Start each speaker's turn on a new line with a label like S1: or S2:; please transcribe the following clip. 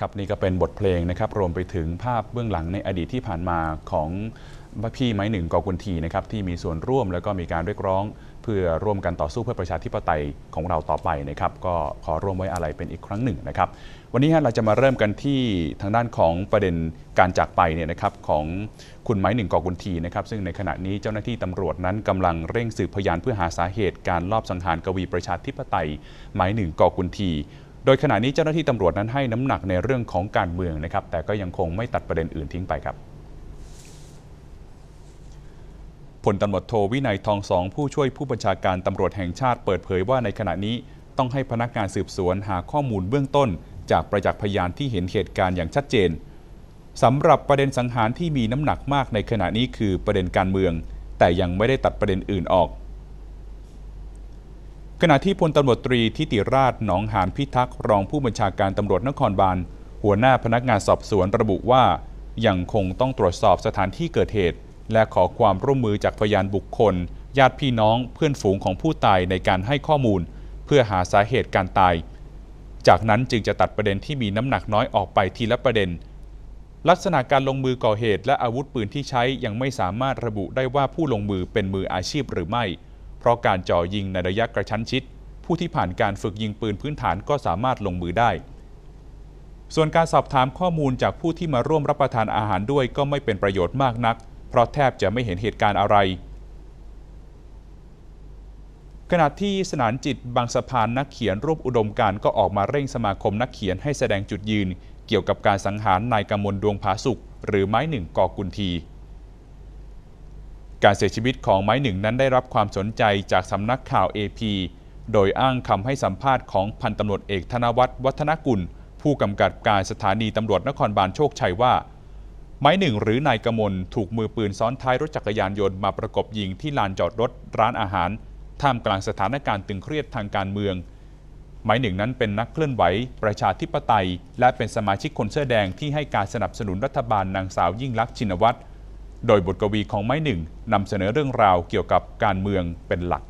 S1: ครับนี่ก็เป็นบทเพลงนะครับรวมไปถึงภาพเบื้องหลังในอดีตที่ผ่านมาของพี่ไม้หนึ่งกอกุลทีนะครับที่มีส่วนร่วมแล้วก็มีการเรียกร้อง เพื่อร่วมกันต่อสู้เพื่อประชาธิปไตยของเราต่อไปนะครับก็ขอร่วมไว้อะไรเป็นอีกครั้งหนึ่งนะครับ วันนี้ฮะเราจะมาเริ่มกันที่ทางด้านของประเด็นการจากไปเนี่ยนะครับของคุณไม้หนึ่งกอกุลทีนะครับซึ่งในขณะนี้เจ้าหน้าที่ตำรวจนั้นกำลังเร่งสืบพยานเพื่อหาสาเหตุการลอบสังหารกวีประชาธิปไตยไม้หนึ่งกอกุลที โดยขณะนี้เจ้าหน้าที่ตำรวจนั้นให้น้ำหนักในเรื่องของการเมืองนะครับ แต่ก็ยังคงไม่ตัดประเด็นอื่นทิ้งไปครับพลตำรวจโทวินัยทองสองผู้ช่วยผู้บัญชาการตำรวจแห่งชาติเปิดเผยว่าในขณะนี้ต้องให้พนักงานสืบสวนหาข้อมูลเบื้องต้น จากประจักษ์พยานที่เห็นเหตุการณ์อย่างชัดเจนสำหรับประเด็นสังหารที่มีน้ำหนักมากในขณะนี้คือประเด็นการเมือง แต่ยังไม่ได้ตัดประเด็นอื่นออก ขณะที่พลตำรวจตรีทิติราชหนองหานพิทักษ์รองผู้บัญชาการตำรวจนครบาล หัวหน้าพนักงานสอบสวนระบุว่า ยังคงต้องตรวจสอบสถานที่เกิดเหตุ และขอความร่วมมือจากพยานบุคคล ญาติพี่น้องเพื่อนฝูงของผู้ตายในการให้ข้อมูล เพื่อหาสาเหตุการตาย จากนั้นจึงจะตัดประเด็นที่มีน้ำหนักน้อยออกไปทีละประเด็น ลักษณะการลงมือก่อเหตุและอาวุธปืนที่ใช้ยังไม่สามารถระบุได้ว่าผู้ลงมือเป็นมืออาชีพหรือไม่ เพราะการจ่อยิงในระยะกระชั้นชิด ผู้ที่ผ่านการฝึกยิงปืนพื้นฐานก็สามารถลงมือได้ ส่วนการสอบถามข้อมูลจากผู้ที่มาร่วมรับประทานอาหารด้วยก็ไม่เป็นประโยชน์มากนัก เพราะแทบจะไม่เห็นเหตุการณ์อะไร ขณะที่สนานจิตบางสะพานนักเขียนรูปอุดมการก็ออกมาเร่งสมาคมนักเขียนให้แสดงจุดยืน เกี่ยวกับการสังหารนายกำมลดวงผาสุกหรือไม้หนึ่งกอกุลที การเสียชีวิตของไม้หนึ่งนั้นได้รับความสนใจจากสำนักข่าว AP โดยอ้างคำให้สัมภาษณ์ของพันตำรวจเอกธนวัฒน์วัฒนกุล ผู้กำกับการสถานีตำรวจนครบาลโชคชัยว่า ไม้หนึ่งหรือนายกมลถูกมือปืนซ้อนท้ายรถจักรยานยนต์มาประกบยิงที่ลานจอดรถร้านอาหาร ท่ามกลางสถานการณ์ตึงเครียดทางการเมือง ไม้หนึ่งนั้นเป็นนักเคลื่อนไหว ประชาธิปไตย และเป็นสมาชิกคนเสื้อแดงที่ให้การสนับสนุนรัฐบาลนางสาวยิ่งลักษณ์ชินวัตร โดยบทกวีของไม้หนึ่งนำเสนอเรื่องราวเกี่ยวกับการเมืองเป็นหลัก